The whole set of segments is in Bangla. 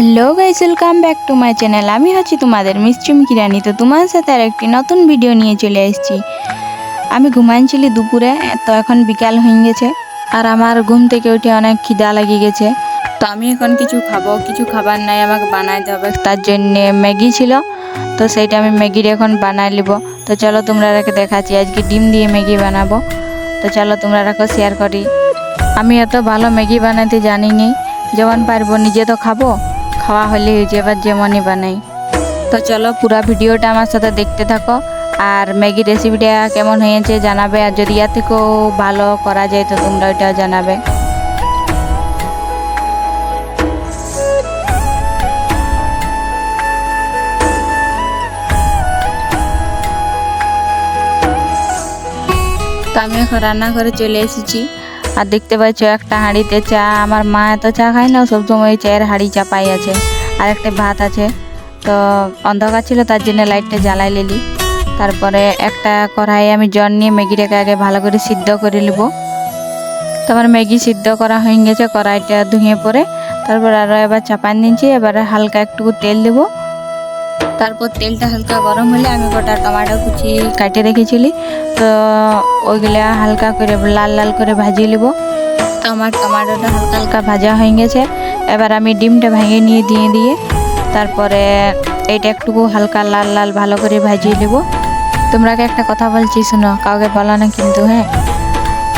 Hello guys welcome back to my channel আমি হচ্ছি তোমাদের মিস্ট্রিম কিরানি তো তোমার সাথে আর একটি নতুন ভিডিও নিয়ে চলে এসেছি আমি ঘুমাইছিলি দুপুরে, তো এখন বিকাল হয়ে গেছে। আর আমার ঘুম থেকে উঠে অনেক খিদা লেগে গেছে। তো আমি এখন কিছু খাব, কিছু খাবার নাই আমাকে বানাইতে হবে। তার জন্যে ম্যাগি ছিল, তো সেইটা আমি ম্যাগির এখন বানাই নিব তো চলো তোমরা রাখে দেখাচ্ছি, আজকে ডিম দিয়ে ম্যাগি বানাবো। তো চলো তোমরা রাখো শেয়ার করি। আমি এত ভালো ম্যাগি বানাতে জানি নি যেমন পারব নিজে তো খাব। খাওয়া হলে হয়েছে এবার যেমনই বানাই তো চলো পুরো ভিডিওটা আমার সাথে দেখতে থাকো। আর ম্যাগি রেসিপিটা কেমন হয়েছে জানাবে। আর যদি ইয়ার থেকেও ভালো করা যায়, তো তোমরা ওইটাও জানাবে। তো আমি এখন রান্না করে চলে এসেছি। আর দেখতে পাচ্ছ একটা হাঁড়িতে চা। আমার মা এত চা খায় না সবসময় চায়ের হাঁড়ি চাপাই আছে। আর একটা ভাত আছে। তো অন্ধকার ছিল, তার জন্য লাইটটা জ্বালাই নিলি। তারপরে একটা কড়াই আমি জল নিয়ে ম্যাগিটাকে আগে ভালো করে সিদ্ধ করে নেব। তো আমার ম্যাগি সিদ্ধ করা হয়ে গেছে, কড়াইটা ধুয়ে পরে। তারপর আরও এবার চাপান দিচ্ছি এবারে হালকা একটু তেল দেবো। তারপর তেলটা হালকা গরম হলে আমি গোটা টমাটো কুচি কাটে রেখেছিলি। তো ওইগুলা হালকা করে লাল লাল করে ভাজিয়ে নেব তো আমার টমাটোটা হালকা হালকা ভাজা হয়ে গেছে। এবার আমি ডিমটা ভেঙে নিয়ে দিয়ে দিয়ে তারপরে এইটা একটুকু হালকা লাল লাল ভালো করে ভাজিয়ে নেব তোমরাকে একটা কথা বলছি শোনো? কাউকে বলো না কিন্তু হ্যাঁ?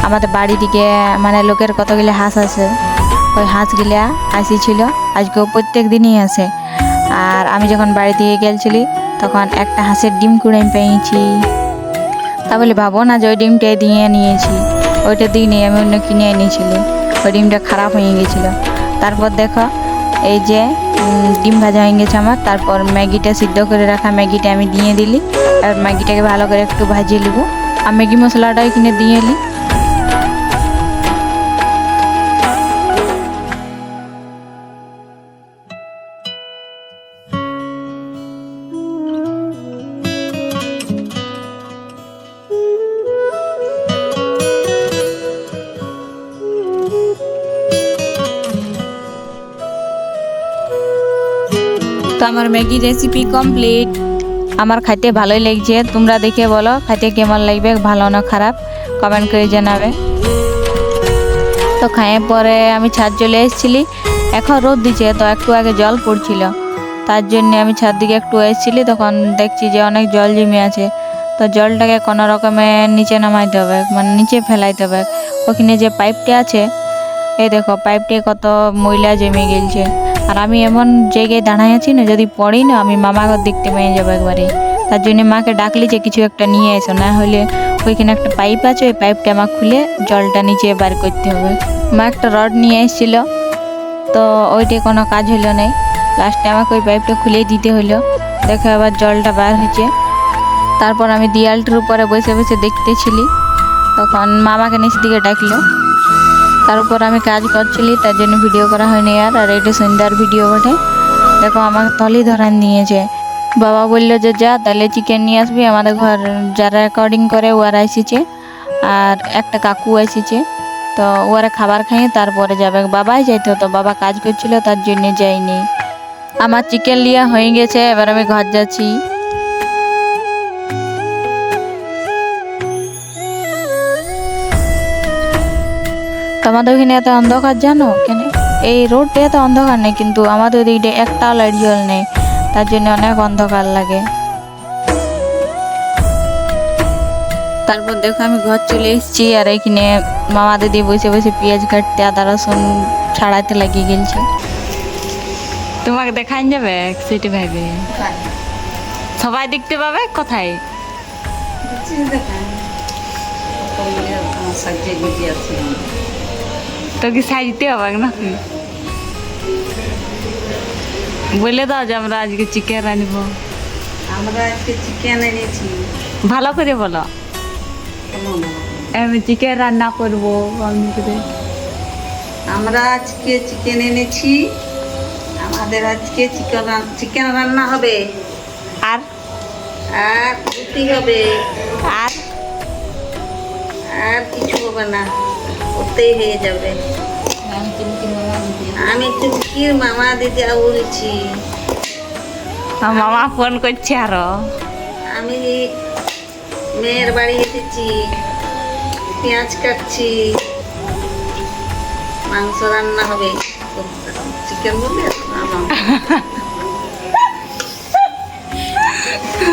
আমাদের বাড়ি দিকে মানে লোকের কতগুলো হাঁস আছে, ওই হাঁসগুলা আসিছিল। আজকেও প্রত্যেক দিনই আসে। আর আমি যখন বাড়ি দিয়ে গেছিলি তখন একটা হাঁসের ডিম কুড়ে পেয়েছি। তা বলে ভাবো না যে ওই ডিমটা দিয়ে নিয়েছি, ওইটা দিয়ে নিয়ে আমি অন্য কিনে এনেছিলি। ওই ডিমটা খারাপ হয়ে গেছিল। তারপর দেখো, এই যে ডিম ভাজা হয়ে গেছে আমার, তারপর ম্যাগিটা সিদ্ধ করে রাখা ম্যাগিটা আমি দিয়ে দিলি। আর ম্যাগিটাকে ভালো করে একটু ভাজিয়ে নিব। আর ম্যাগি মশলাটাও কিনে দিয়ে এলি। তো আমার ম্যাগি রেসিপি কমপ্লিট আমার খাইতে ভালোই লাগছে। তোমরা দেখে বলো, খাইতে কেমন লাগবে, ভালো না খারাপ? কমেন্ট করে জানাবে। তো খাইয়ে পরে আমি ছাদ চলে এসেছিলি। এখন রোদ দিচ্ছে তো একটু আগে জল পড়ছিল। তার জন্য আমি ছাদ দিকে একটু এসেছিলি, তখন দেখছি যে অনেক জল জমে আছে। তো জলটাকে কোনো রকমে নিচে নামাইতে হবে মানে নিচে ফেলাইতে হবে। ওখানে যে পাইপটি আছে, এই দেখো, পাইপটি কত ময়লা জমে গেলছে। আর আমি এমন জায়গায় দাঁড়াই আছি না, যদি পড়ি না, আমি মামা ঘর দেখতে পেয়ে যাব একবারে। তার জন্য মাকে ডাকলি যে কিছু একটা নিয়ে এসো, না হলে ওইখানে একটা পাইপ আছে, ওই পাইপটা আমার খুলে জলটা নিচে বার করতে হবে। মা একটা রড নিয়ে এসেছিল, তো ওইটা কোনো কাজ হলো না। লাস্টে আমাকে ওই পাইপটা খুলে দিতে হলো। দেখো এবার জলটা বার হয়েছে। তারপর আমি দেয়ালটার উপরে বসে বসে দেখতেছিলি। তখন মামাকে নিচ দিকে ডাকলো। তারপর আমি কাজ করছিলি, তার জন্য ভিডিও করা হয়নি আর আর এটা সন্ধ্যার ভিডিও বটে। দেখো আমাকে তলি ধরান নিয়েছে। বাবা বলল যে, যা, তাহলে চিকেন নিয়ে আসবি। আমাদের ঘর যারা রেকর্ডিং করে, ওরা এসেছে। আর একটা কাকু এসেছে। তো ওরা খাবার খাইয়ে তারপরে যাবে। বাবাই যাইতে হতো, বাবা কাজ করছিল, তার জন্য যাইনি। আমার চিকেন লিয়া হয়ে গেছে, এবার আমি ঘর যাচ্ছি। তোমাদের ওখানে এত অন্ধকার জানো? কেন? এই রোডটা এত অন্ধকার নেই, কিন্তু আমাদের দিকটা একটাও লাইট জল নেই। তার জন্য অনেক অন্ধকার লাগে। তারপর দেখো আমি ঘর চলে এসেছি, আর এখানে মামা দিদি বসে বসে পেঁয়াজ কাটতে, আদা রসুন ছাড়াতে লাগিয়ে গেছে তোমাকে দেখাই যাবে, সেটা ভাবে সবাই দেখতে পাবে কোথায়? তো কি সাজতে হবে নাকি বলে দাও যে আমরা আজকে চিকেন আনব। আমরা আজকে চিকেন এনেছি। ভালো করে বলো। আমি চিকেন রান্না করব আমি করে আমরা আজকে চিকেন এনেছি। আমাদের আজকে চিকেন চিকেন রান্না হবে। আর? আর রুটি হবে। আর? আর কিছু হবে না। ওতেই হয়ে যাবে। আমি চুমকির মামা দিদি বলছি? মামা ফোন করছে আরও। আমি মেয়ের বাড়ি এসেছি পেঁয়াজ কাটছি মাংস রান্না হবে। চিকেন বলবে।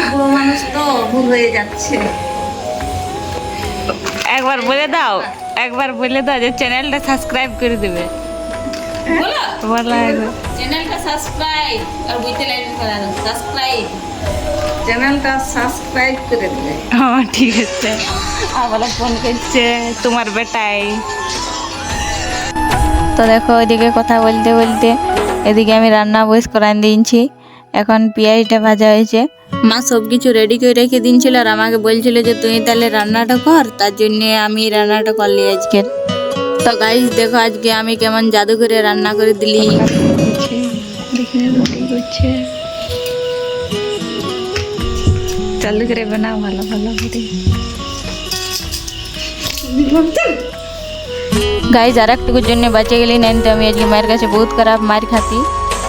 বুড়ো মানুষ তো ভুল হয়ে যাচ্ছে। একবার বলে দাও। একবার বলে দাও যে চ্যানেলটা সাবস্ক্রাইব করে দেবে। বলো? বলো একবার চ্যানেলটা সাবস্ক্রাইব আর বইতে লাইক করা সাবস্ক্রাইব। চ্যানেলটা সাবস্ক্রাইব করে দেবে। হ্যাঁ ঠিক আছে। আবার ফোন করছে তোমার বেটাই। তো দেখো ওইদিকে কথা বলতে বলতে এদিকে আমি রান্না বয়স করান দিয়েছি। এখন পেঁয়াজটা ভাজা হয়েছে। মা সব কিছু রেডি করে রেখে দিনছিল আর আমাকে বলছিল যে তুই তাহলে রান্নাটা কর তার জন্য আমি রান্নাটা করলি আজকের তো গাইস দেখো আজকে আমি কেমন জাদু করে রান্না করে দিলি। চালু করে বানাও ভালো ভালো করে। গাইজ আর একটুকুর জন্য বাঁচে গেলি নেন তো আমি আজকে মায়ের কাছে বহুত খারাপ মার খাতি।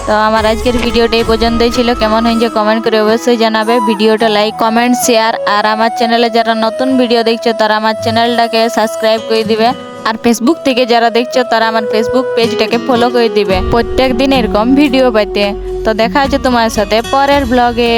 তো আমার আজকের ভিডিওটা এই পর্যন্তই ছিল। কেমন হয়েছে কমেন্ট করে অবশ্যই জানাবে। ভিডিওটা লাইক কমেন্ট শেয়ার আর আমার চ্যানেলে যারা নতুন ভিডিও দেখছ, তারা আমার চ্যানেলটাকে সাবস্ক্রাইব করে দিবে। আর ফেসবুক থেকে যারা দেখছ, তারা আমার ফেসবুক পেজটাকে ফলো করে দিবে। প্রত্যেক দিন এরকম ভিডিও পাইতে। তো দেখা হচ্ছে তোমার সাথে পরের ব্লগে